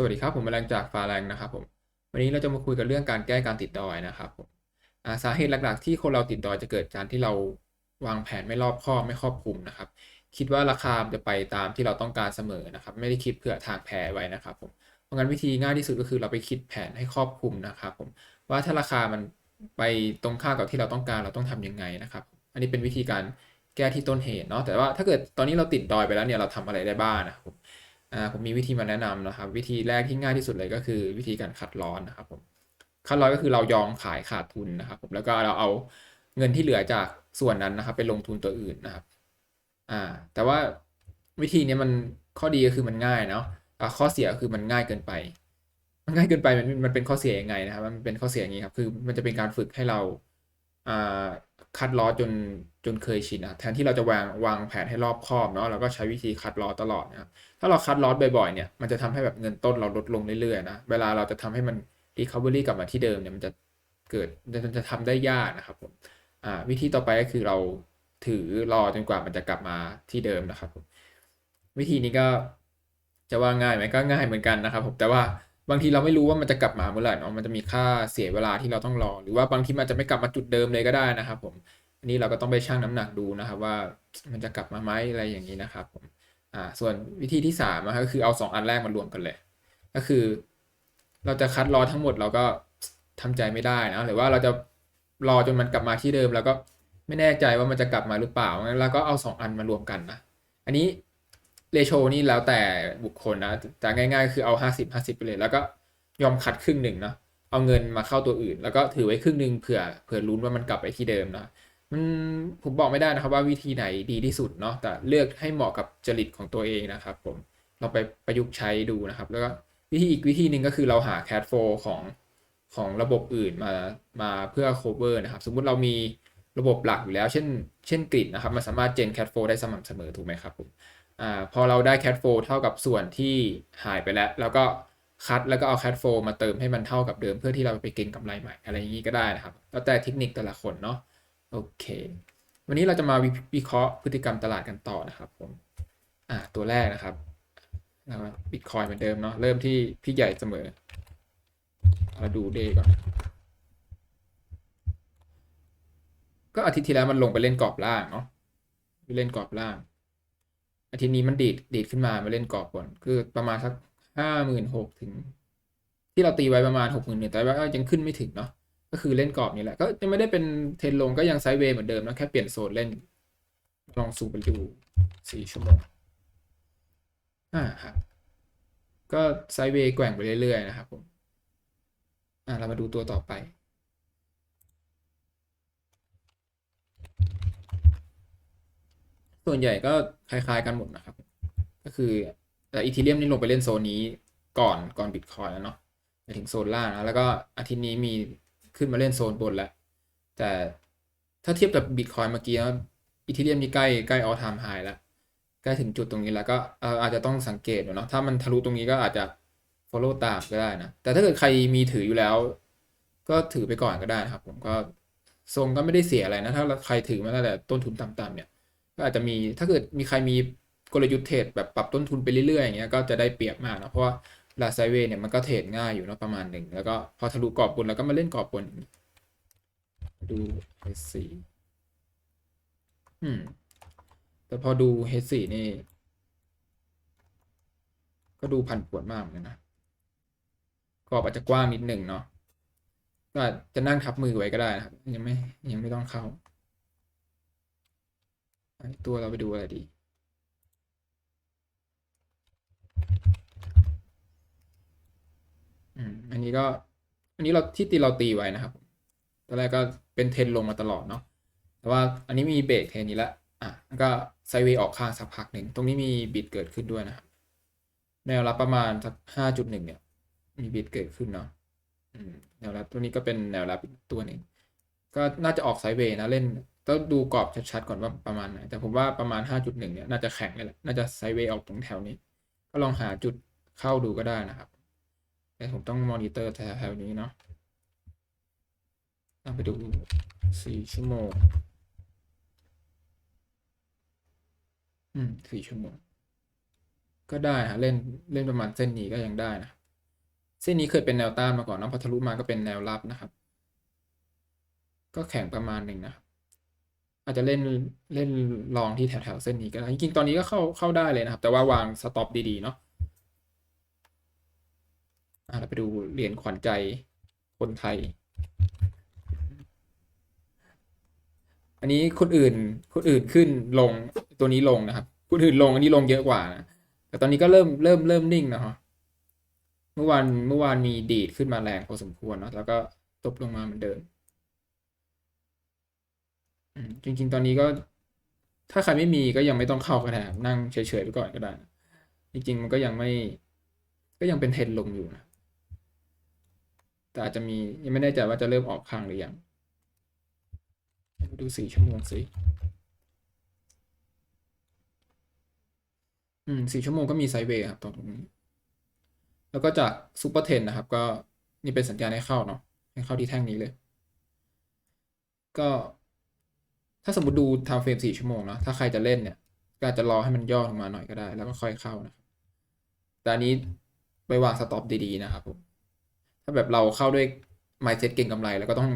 สวัสดีครับผมแมลงจากฟาแรงนะครับผมวันนี้เราจะมาคุยกันเรื่องการแก้การติดดอยนะครับผมาสาเหตุหลักๆ ที่คนเราติดดอยจะเกิดจากที่เราวางแผนไม่รอบคอบไม่ครอบคลุมนะครับ คิดว่าราคาจะไปตามที่เราต้องการเสมอนะครับ ไม่ได้คิดเผื่อทางแพ้ไว้นะครับผมเพราะงั้นวิธีง่ายที่สุดก็คือเราไปคิดแผนให้ครอบคลุมนะครับผมว่าถ้าราคามันไปตรงข้ามกับที่เราต้องการเราต้องทำยังไงนะครับ อันนี้เป็นวิธีการแก้ที่ต้นเหตุเนาะแต่ว่าถ้าเกิดตอนนี้เราติดดอยไปแล้วเนี่ยเราทำอะไรได้บ้างนะครับ อ่าผมมีวิธีมาแนะนำนะครับ วิธีแรกที่ง่ายที่สุดเลยก็คือวิธีการคัดลอสนะครับผมคัดลอสก็คือเรายอมขายขาดทุนนะครับผมแล้วก็เราเอาเงินที่เหลือจากส่วนนั้นนะครับ ไปลงทุนตัวอื่นนะครับอ่าแต่ว่าวิธีนี้มันข้อดีก็คือมันง่ายเนาะข้อเสียก็คือมันง่ายเกินไป มันง่ายเกินไปมันมันเป็นข้อเสียยังไงนะครับ มันเป็นข้อเสียอย่างนี้ครับคือมันจะเป็นการฝึกให้เราอ่า คัดล้อจนจนเคยชินนะแทนที่เราจะวางวางแผนให้รอบคอบเนาะเราก็ใช้วิธีคัดล้อตลอดนะถ้าเราคัดล้อบ่อยๆเนี่ยมันจะทำให้แบบเงินต้นเราลดลงเรื่อยๆนะเวลาเราจะทำให้มัน recovery กลับมาที่เดิมเนี่ยมันจะเกิดมันจะทำได้ยากนะครับผมอ่าวิธีต่อไปก็คือเราถือรอจนกว่ามันจะกลับมาที่เดิมนะครับผมวิธีนี้ก็จะว่าง่ายไหมก็ง่ายเหมือนกันนะครับผมแต่ว่า บางทีเราไม่รู้ว่ามันจะกลับมาเมื่อไหร่เนาะมันจะมีค่าเสียเวลาที่เราต้องรอ หรือว่าบางทีมันจะไม่กลับมาจุดเดิมเลยก็ได้นะครับผมอันนี้เราก็ต้องไปชั่งน้ำหนักดูนะครับ ว่ามันจะกลับมาไหมอะไรอย่างนี้นะครับผมอ่าส่วนวิธีที่สามก็คือเอาสองอันแรกมารวมกันเลย ก็คือ เราจะคัดรอทั้งหมดเราก็ทำใจไม่ได้นะหรือว่าเราจะรอจนมันกลับมาที่เดิม แล้วก็ไม่แน่ใจว่ามันจะกลับมาหรือเปล่างั้นเราก็เอาสองอันมารวมกันนะอันนี้ เรโชนี่แล้วแต่บุคคลนะแต่ง่ายๆ คือเอาห้าสิบห้าสิบไปเลย แล้วก็ยอมคัดครึ่งหนึ่งเนาะเอาเงินมาเข้าตัวอื่น แล้วก็ถือไว้ครึ่งหนึ่งเผื่อเผื่อลุ้นว่ามันกลับไปที่เดิมนะมันผมบอกไม่ได้นะครับว่าวิธีไหนดีที่สุดเนาะแต่เลือกให้เหมาะกับจริตของตัวเองนะครับ ผมเราไปประยุกต์ใช้ดูนะครับ แล้วก็วิธีอีกวิธีหนึ่งก็คือเราหา cat flow ของของระบบอื่นมามาเพื่อ cover นะครับ สมมุติเรามีระบบหลักอยู่แล้ว เช่น เช่นกริดนะครับ มันสามารถเจน cat flow ได้สม่ำเสมอถูกไหมครับผม อ่าพอเราได้ cat flow เท่ากับส่วนที่หายไปแล้ว แล้วก็คัดแล้วก็เอา cat flow มาเติมให้มันเท่ากับเดิม เพื่อที่เราไปเก็งกำไรใหม่อะไรอย่างนี้ก็ได้นะครับ แล้วแต่เทคนิคแต่ละคนเนาะโอเค วันนี้เราจะมาวิเคราะห์พฤติกรรมตลาดกันต่อนะครับผมอ่าตัวแรกนะครับบิตคอยเหมือนเดิมเนาะเริ่มที่พี่ใหญ่เสมอมาดูเดก่อน ก็อาทิตย์ที่แล้วมันลงไปเล่นกรอบล่างเนาะเล่นกรอบล่าง อาทิตย์นี้มันดีดดีดขึ้นมามาเล่นกรอบบนคือประมาณสักห้าหมื่นหกถึง ที่เราตีไว้ประมาณหกหมื่นเนี่ยแต่ว่ายังขึ้นไม่ถึงเนาะก็คือเล่นกรอบนี้แหละ ก็ยังไม่ได้เป็นเทนลงก็ยังไซด์เวย์เหมือนเดิมนะแค่เปลี่ยนโซนเล่น ลองซูมไปดูสี่ชั่วโมงอ่าครับก็ไซด์เวย์แกว่งไปเรื่อยๆนะครับผมอ่าเรามาดูตัวต่อไป ส่วนใหญ่ก็คล้ายๆกันหมดนะครับ ก็คือแต่อีทีเรียมนี่ลงไปเล่นโซนนี้ก่อนก่อนบิตคอยแล้วเนาะไปถึงโซนล่างนะแล้วก็อาทิตย์นี้มีขึ้นมาเล่นโซนบนแล้ว แต่ถ้าเทียบกับบิตคอยเมื่อกี้อีทีเรียมนี่ใกล้ใกล้ออทามไฮแล้ว ใกล้ถึงจุดตรงนี้แล้วก็อาจจะต้องสังเกตเนาะถ้ามันทะลุตรงนี้ก็อาจจะ follow ตามก็ได้นะ แต่ถ้าเกิดใครมีถืออยู่แล้ว ก็ถือไปก่อนก็ได้นะครับ ผมก็ทรงก็ไม่ได้เสียอะไรนะ ถ้าใครถือมาตั้งแต่ต้นทุนต่ำๆเนี่ย ก็อาจจะมีถ้าเกิดมีใครมีกลยุทธ์เทรดแบบปรับต้นทุนไปเรื่อยๆอย่างเงี้ยก็จะได้เปรียบมากนะเพราะว่าลาไซเวเนี่ยมันก็เทรดง่ายอยู่นะประมาณหนึ่งแล้วก็พอทะลุกรอบบนแล้วก็มาเล่นกรอบบนดู H4 อืม แต่พอดู H4 นี่ ก็ดูพันปวดมากเหมือนกันนะกรอบอาจจะกว้างนิดหนึ่งเนาะก็จะนั่งทับมือไว้ก็ได้นะครับยังไม่ยังไม่ต้องเข้า ตัวเราไปดูอะไรดี อืม อันนี้ก็ อันนี้เราที่ตีเราตีไว้นะครับ ตอนแรกก็เป็นเทนลงมาตลอดเนาะ แต่ว่าอันนี้มีเบรกเทนนี้ล้วอะก็ไซเวย์ออกข้างสักพักหนึ่ง ตรงนี้มีบิดเกิดขึ้นด้วยนะครับ แนวรับประมาณสักห้าจุดหนึ่งเนี่ย มีบิดเกิดขึ้นเนาะแนวรับตัวนี้ก็เป็นแนวรับตัวหนึ่งก็น่าจะออกไซเวย์นะเล่น ต้องดูกรอบชัดๆก่อนว่าประมาณไหน แต่ผมว่าประมาณห้าจุดหนึ่งเนี่ยน่าจะแข็งเลยแหละน่าจะไซเวย์ออกตรงแถวนี้ ก็ลองหาจุดเข้าดูก็ได้นะครับ แต่ผมต้องมอนิเตอร์แถวนี้เนาะไปดูสี่ชั่วโมง อืมสี่ชั่วโมง ก็ได้ฮะเล่นเล่นประมาณเส้นนี้ก็ยังได้นะ เส้นนี้เคยเป็นแนวต้านมาก่อนนะพอทะลุมาก็เป็นแนวรับนะครับ ก็แข็งประมาณหนึ่งนะครับ อาจจะเล่นเล่นลองที่แถวๆเส้นนี้ก็ได้จริงๆตอนนี้ก็เข้าเข้าได้เลยนะครับ แต่ว่าวางสต็อปดีๆเนาะอะเราไปดูเหรียญขวัญใจคนไทย อันนี้คนอื่นคนอื่นขึ้นลงตัวนี้ลงนะครับคนอื่นลงอันนี้ลงเยอะกว่านะแต่ตอนนี้ก็เริ่มเริ่มเริ่มนิ่งนะฮะเมื่อวานเมื่อวานมีดีดขึ้นมาแรงพอสมควรเนาะแล้วก็ตบลงมาเหมือนเดิม จริง ๆ ตอนนี้ก็ ถ้าใครไม่มีก็ยังไม่ต้องเข้าก็ได้นั่งเฉยๆไปก่อนก็ได้ จริง ๆ มันก็ยังไม่ ก็ยังเป็นเทรนลงอยู่นะ แต่อาจจะมียังไม่แน่ใจว่าจะเริ่มออกข้างหรือยัง ดูสี่ชั่วโมงสิอืมสี่ชั่วโมงก็มีไซเวย์ครับตรงนี้ แล้วก็จากซูเปอร์เทนนะครับ ก็นี่เป็นสัญญาณให้เข้าเนาะให้เข้าที่แท่งนี้เลย ก็ ถ้าสมมติดู time frame สี่ชั่วโมงเนาะถ้าใครจะเล่นเนี่ยก็อาจจะรอให้มันย่อลงมาหน่อยก็ได้ แล้วก็ค่อยเข้านะครับแต่อันนี้ไปวางสต็อปดีๆนะครับผมถ้าแบบเราเข้าด้วย mindset เก่งกำไร แล้วก็ต้อง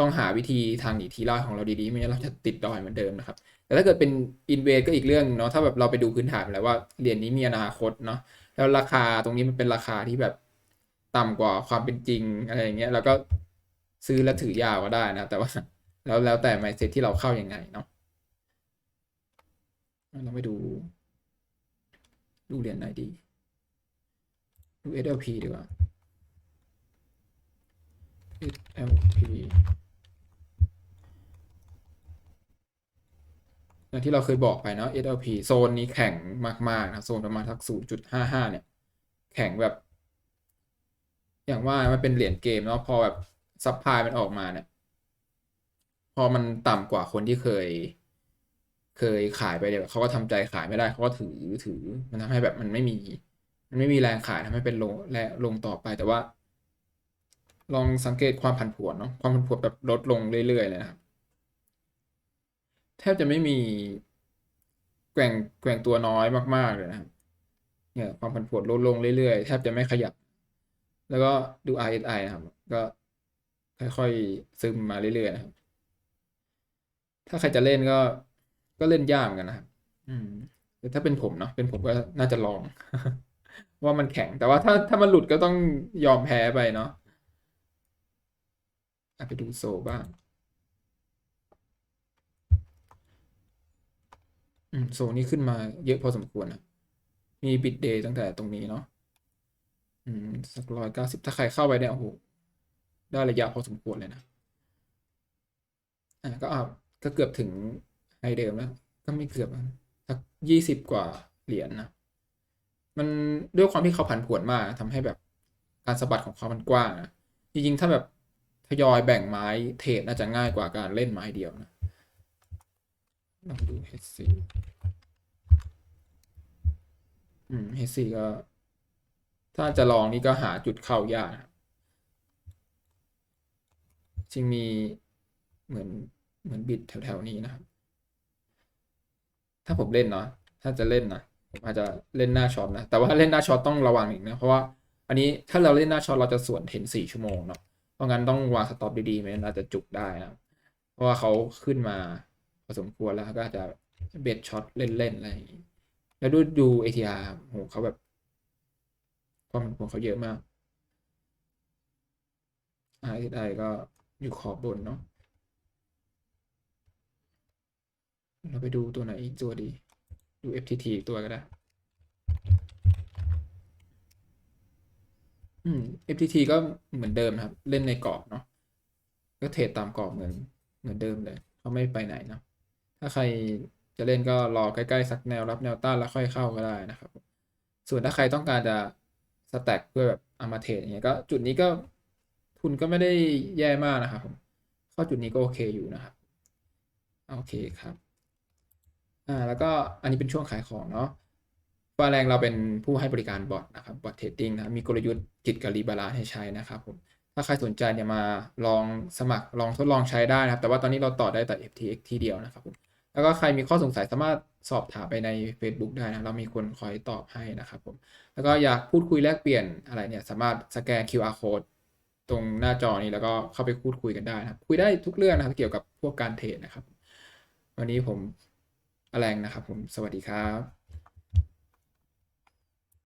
ต้องหาวิธีทางหนีทีรอดของเราดีๆ ไม่งั้นเราจะติดดอยเหมือนเดิมนะครับ แต่ถ้าเกิดเป็น invest ก็อีกเรื่องเนาะถ้าแบบเราไปดูพื้นฐานแล้วว่าเหรียญนี้มีอนาคตเนาะแล้วราคาตรงนี้มันเป็นราคาที่แบบต่ำกว่าความเป็นจริงอะไรอย่างเงี้ยแล้วก็ซื้อแล้วถือยาวก็ได้นะแต่ว่า แล้วแล้วแต่ mindset ที่เราเข้ายังไงเนาะเราไปดู ดูเหรียญไหนดี ดู SLP ดีกว่า SLP อย่างที่เราเคยบอกไปเนาะ SLP โซนนี้แข็งมาก ๆ นะ โซนประมาณสัก 0.55 เนี่ย แข็งแบบ อย่างว่ามันเป็นเหรียญเกมเนาะพอแบบซัพพลายมันออกมาเนี่ย พอมันต่ำกว่าคนที่เคย เคยขายไปเนี่ยเขาก็ทำใจขายไม่ได้เขาก็ถือถือ มันทำให้แบบมันไม่มี มันไม่มีแรงขายทำให้เป็นลงและลงต่อไปแต่ว่า ลองสังเกตความผันผวนเนาะความผันผวนแบบลดลงเรื่อยๆเลยนะครับแทบจะไม่มีแกว่งแกว่งตัวน้อยมาก ๆ เลยนะครับ เนี่ยความผันผวนลดลงเรื่อยๆ แทบจะไม่ขยับ แล้วก็ดู RSI นะครับ ก็ค่อย ๆ ซึมมาเรื่อยๆนะครับ ถ้าใครจะเล่นก็ ก็เล่นยากเหมือนกันนะครับ อืมแต่ถ้าเป็นผมเนาะเป็นผมก็น่าจะลอง ว่ามันแข็งแต่ว่าถ้าถ้ามันหลุดก็ต้องยอมแพ้ไปเนาะอะไปดูโซบ้างอืมโซนี้ขึ้นมาเยอะพอสมควรนะมีบิดเดย์ตั้งแต่ตรงนี้เนาะอืมสักร้อยเก้าสิบถ้าใครเข้าไปเนี่ยโอ้โหได้ระยะพอสมควรเลยนะอะก็อ่ะเกือบถึงไฮเดิมแล้ว ก็ไม่เกือบสักยี่สิบกว่าเหรียญนะมันด้วยความที่เขาผันผวนมากทำให้แบบการสะบัดของเขามันกว้างนะจริงๆถ้าแบบทยอยแบ่งไม้เทรดน่าจะง่ายกว่าการเล่นไม้เดียวนะลองดู H4 อืม H4 ก็ ถ้าจะลองนี่ก็หาจุดเข้ายากจริงมีเหมือน เหมือนบิดแถวๆนี้นะครับ ถ้าผมเล่นเนาะถ้าจะเล่นนะผมอาจจะเล่นหน้าช็อตนะ แต่ว่าเล่นหน้าช็อตต้องระวังอีกนะ เพราะว่าอันนี้ถ้าเราเล่นหน้าช็อตเราจะสวนเทนสี่ชั่วโมงเนาะเพราะงั้นต้องวางสต็อปดีๆไม่งั้นอาจจะจุกได้นะเพราะว่าเขาขึ้นมาพอสมควรแล้วก็อาจจะเบดช็อตเล่นๆอะไรอย่างนี้แล้วดูดู ATR โหเขาแบบความผันผวนเขาเยอะมาก RSI ก็อยู่ขอบบนเนาะ เราไปดูตัวไหนอีกตัวดี ดู FTT อีกตัวก็ได้ อืม FTT ก็เหมือนเดิมครับ เล่นในกรอบเนาะ ก็เทรดตามกรอบเหมือนเหมือนเดิมเลย เขาไม่ไปไหนเนาะ ถ้าใครจะเล่นก็รอใกล้ๆสักแนวรับแนวต้านแล้วค่อยเข้าก็ได้นะครับ ส่วนถ้าใครต้องการจะสแต็กเพื่อแบบเอามาเทรดอย่างเงี้ยก็จุดนี้ก็ทุนก็ไม่ได้แย่มากนะครับผมเข้าจุดนี้ก็โอเคอยู่นะครับ โอเคครับ อ่าแล้วก็อันนี้เป็นช่วงขายของเนาะฟาแรงเราเป็นผู้ให้บริการบอทนะครับบอทเทรดดิ้งนะมีกลยุทธ์กิจกับรีบาลาให้ใช้นะครับผมถ้าใครสนใจเนี่ยมาลองสมัครลองทดลองใช้ได้นะครับ แต่ว่าตอนนี้เราต่อได้แต่ FTX ที่เดียวนะครับผมแล้วก็ใครมีข้อสงสัยสามารถสอบถามไปใน Facebook ได้นะเรามีคนคอยตอบให้นะครับผมแล้วก็อยากพูดคุยแลกเปลี่ยนอะไรเนี่ยสามารถสแกน QR code ตรงหน้าจอนี้แล้วก็เข้าไปพูดคุยกันได้นะครับ คุยได้ทุกเรื่องนะครับเกี่ยวกับพวกการเทรดนะครับ วันนี้ผม แรงนะครับผม สวัสดีครับ